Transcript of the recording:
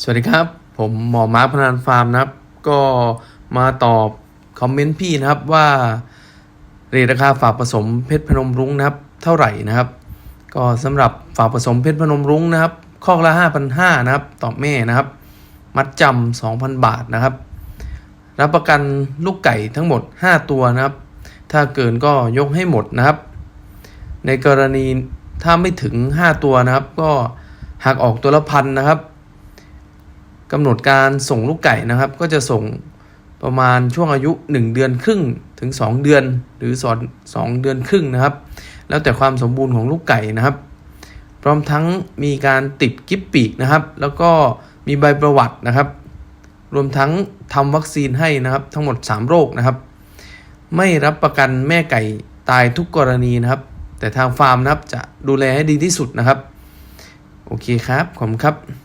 สวัสดีครับ ผมหมอมาร์คพนันฟาร์มนะครับ ก็มาตอบคอมเมนต์พี่นะครับว่าเรทราคาฝากผสมเพชรพนมรุ้งนะครับ เท่าไหร่นะครับ ก็สำหรับฝากผสมเพชรพนมรุ้งนะครับคอละ5,500นะครับต่อแม่นะครับ มัดจำ2,000 บาทนะครับ รับประกันลูกไก่ทั้งหมด 5 ตัวนะครับ ถ้าเกินก็ยกให้หมดนะครับ ในกรณีถ้าไม่ถึง 5 ตัวนะครับ ก็หักออกตัวละพันนะครับ กำหนดการส่งลูกไก่นะครับ ก็จะส่งประมาณช่วงอายุ 1 เดือนครึ่งถึง 2 เดือนหรือสอน2เดือนครึ่งนะครับ แล้วแต่ความสมบูรณ์ของลูกไก่นะครับ พร้อมทั้งมีการติดกิฟปีกนะครับ แล้วก็มีใบประวัตินะครับ รวมทั้งทำวัคซีนให้นะครับ ทั้งหมด 3 โรคนะครับ ไม่รับประกันแม่ไก่ตายทุกกรณีนะครับ แต่ทางฟาร์มนะครับจะดูแลให้ดีที่สุดนะครับ โอเคครับ ขอบคุณครับ